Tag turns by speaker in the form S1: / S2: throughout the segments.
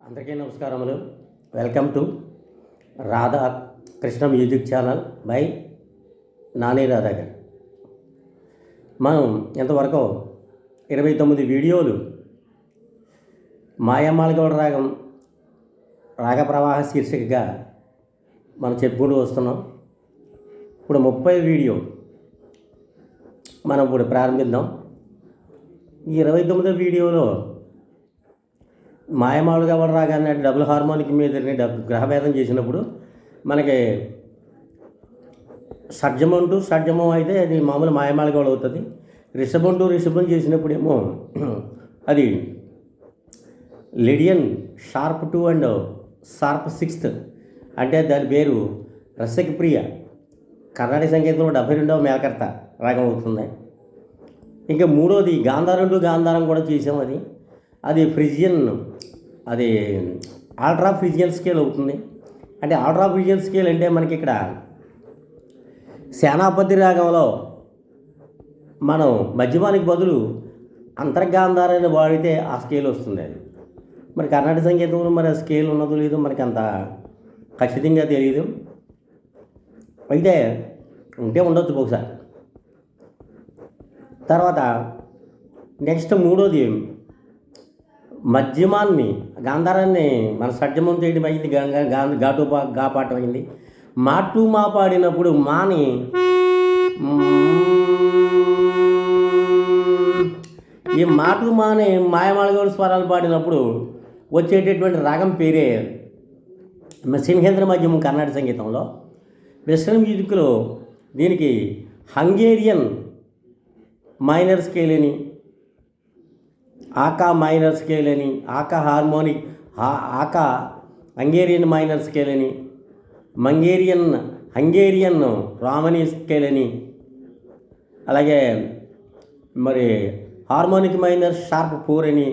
S1: అందరికీ నమస్కారములు. Welcome to Radha Krishna music channel by Nani Radha గారు మనం ఇంతవరకు ఇరవై తొమ్మిది వీడియోలు మాయమాలగౌడ రాగం రాగ ప్రవాహ శీర్షికగా మనం చెప్పుకుంటూ వస్తున్నాం. ఇప్పుడు ముప్పై వీడియో మనం ఇప్పుడు ప్రారంభిద్దాం. ఈ ఇరవై తొమ్మిదో వీడియోలో మాయమాలుగా ఎవరు రాగానే డబుల్ హార్మోనిక్ మీద డబ్ గ్రహభేదం చేసినప్పుడు మనకి షడ్జమం టు షడ్జమం అయితే అది మామూలు మాయమాలుగా అవుతుంది. రిషభం టు రిషభం చేసినప్పుడు ఏమో అది Lydian sharp two and sharp sixth అంటే దాని పేరు రసకి ప్రియ కర్ణాటక సంగీతంలో డెబ్బై రెండవ మేకర్త రాగం అవుతుంది. ఇంకా మూడోది గాంధారం టు గాంధారం కూడా చేసాం అది. అది ఫ్రిజియన్ అది ఆల్ట్రా ఫ్రిజియన్ స్కేల్ అవుతుంది. అంటే ఆల్ట్రా ఫ్రిజియన్ స్కేల్ అంటే మనకి ఇక్కడ సేనాపతి రాగంలో మనం మధ్యమానికి బదులు అంతర్గాంధారాన్ని వాడితే ఆ స్కేల్ వస్తుంది అది. మరి కర్ణాటక సంగీతంలో మరి ఆ స్కేల్ ఉన్నదో లేదో మనకి అంత ఖచ్చితంగా తెలియదు అయితే ఉంటే ఉండొచ్చు బహుశా. తర్వాత నెక్స్ట్ మూడోది మధ్యమాన్ని గాంధారాన్ని మన సజ్జమం చేయడం అయింది ఘాటు గా పాఠం అయింది. మాటు మా పాడినప్పుడు మాని ఈ మాటు మాని మాయమాళగోడు స్వరాలు పాడినప్పుడు వచ్చేటటువంటి రాగం పేరే సింహేంద్ర మధ్యమం కర్ణాటక సంగీతంలో. వెస్ట్రన్ మ్యూజిక్లో దీనికి హంగేరియన్ మైనర్ స్కేల్ అని ఆకా మైనర్ స్కేల్ అని aka harmonic aka Hungarian minor scale అని మంగేరియన్ హంగేరియన్ రామనీ స్కేల్ అని అలాగే మరి హార్మోనిక్ మైనర్ షార్ప్ పూర్ అని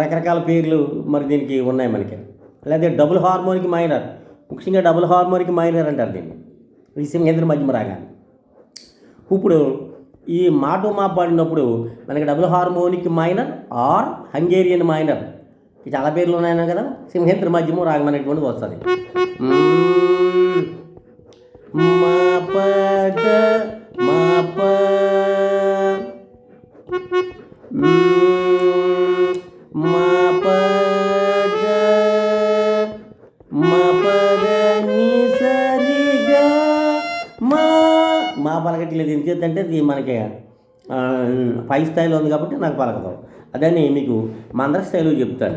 S1: రకరకాల పేర్లు మరి దీనికి ఉన్నాయి మనకి. అలాగే డబుల్ హార్మోనిక్ మైనర్ ముఖ్యంగా డబుల్ హార్మోనిక్ మైనర్ అంటారు దీన్ని. ఈ సింహేంద్ర మధ్యమ రాగాన్ని. ఇప్పుడు ఈ మాటు మా పాడినప్పుడు మనకి double harmonic minor or Hungarian minor. చాలా పేర్లు ఉన్నాయన్నా కదా? సింహేంద్ర మధ్యము రాగం అనేటువంటిది వస్తుంది. మా పద మా మా పద మా పలకట్లేదు ఎందుకంటే ఇది మనకి పై స్థాయిలో ఉంది కాబట్టి నాకు పలకదు అదని మీకు మందర స్థాయిలో చెప్తాను.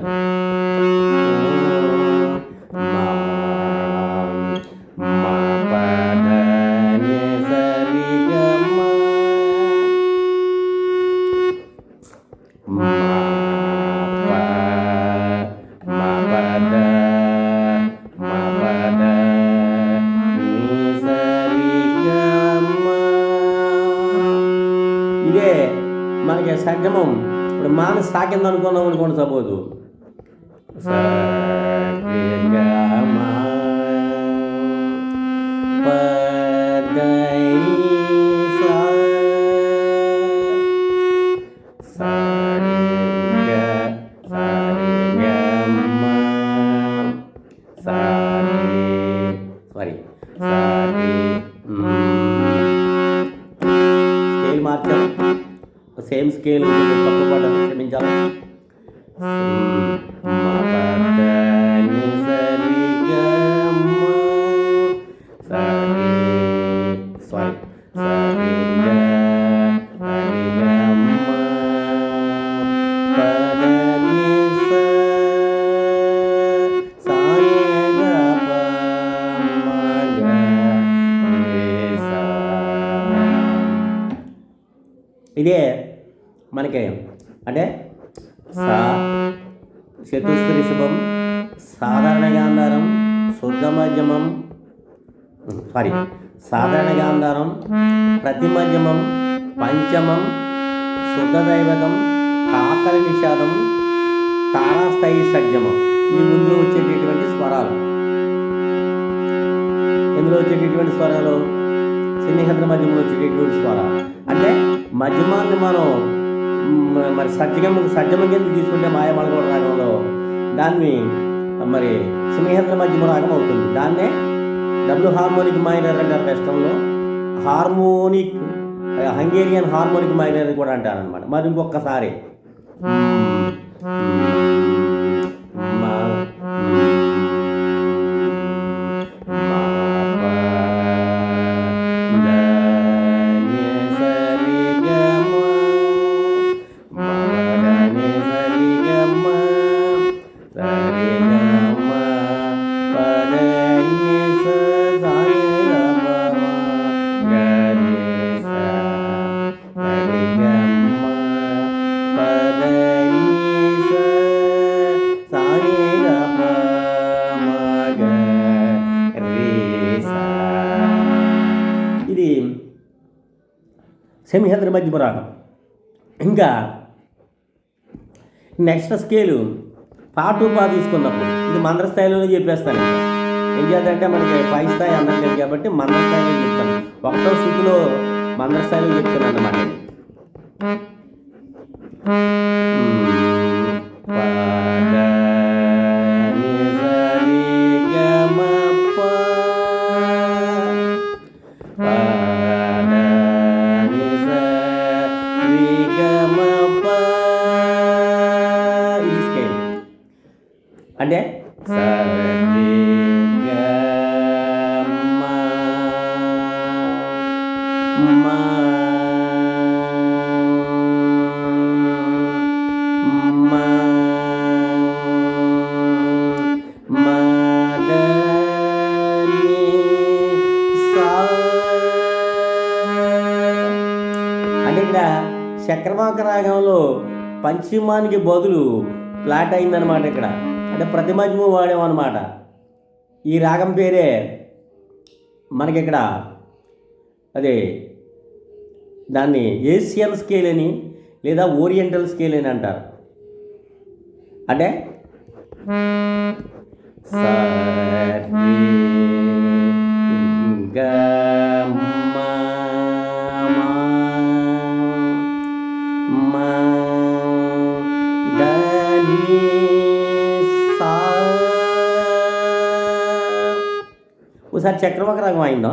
S1: సగమం ఇప్పుడు మాన సాకింది అనుకున్నాం అనుకోండి సపోజు సారీ సేమ్ స్కేల్ తప్పు పడ్డది క్షమించాలి మా పద మనకేయం. మనకి అంటే సా చతుస్త్రి శుభం సాధారణ గాంధారం శుద్ధ మధ్యమం సారీ సాధారణ గాంధారం ప్రతి మధ్యమం పంచమం శుద్ధ దైవతం కాకలి నిషాదం తారాస్థాయి షడ్జమం ఈ ముందు వచ్చేటటువంటి స్వరాలు. ఇందులో వచ్చేటటువంటి స్వరాలు సిన్నిహద్ర మధ్యమంలో వచ్చేటటువంటి స్వరాలు. అంటే మధ్యమాన్ని మనం మరి సజ్జగం సజ్జమ తీసుకుంటే మాయమలగోడ రాగంలో దాన్ని మరి సింహేంద్ర మధ్యమ రాగం అవుతుంది. దాన్నే డబ్ల్యూ హార్మోనిక్ మైనర్ అంటారు కష్టంలో హార్మోనిక్ హంగేరియన్ హార్మోనిక్ మైనర్ కూడా అంటారనమాట మరి ఇంకొకసారి. ఇది సెమిహద్ర మధ్యమ రాగం ఇంకా నెక్స్ట్ స్కేలు పాటు పా తీసుకున్నప్పుడు ఇది మందర స్థాయిలోనే చెప్పేస్తాను ఏం చేద్దంటే మనకి పై స్థాయి అందట్లేదు కాబట్టి మందర స్థాయిలో చెప్తాను ఒకటో స్థితిలో మందర స్థాయిలో చెప్తాను అన్నమాట పద ని సరి గ ఇక్కడ చక్రవాక రాగంలో పంచమానికి బదులు ఫ్లాట్ అయిందనమాట ఇక్కడ. అంటే ప్రతిమధ్యము వాడామన్నమాట ఈ రాగం పేరే మనకి ఇక్కడ అదే దాన్ని ఏషియన్ స్కేల్ అని లేదా ఓరియంటల్ స్కేల్ అని అంటారు. అంటే సరి ఒకసారి చక్రవాక రాగం అయిందా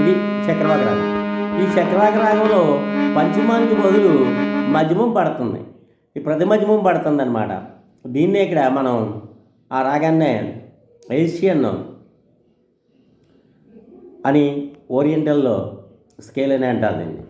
S1: ఇది చక్రవాక రాగం. ఈ చక్రవాక రాగంలో పంచమానికి బదులు మధ్యమం పడుతుంది. ఈ ప్రతి మధ్యమం పడుతుంది అనమాట దీన్నే ఇక్కడ మనం ఆ రాగాన్నే ఏషియన్ అని ఓరియంటల్లో స్కేల్ అని అంటారు దీన్ని.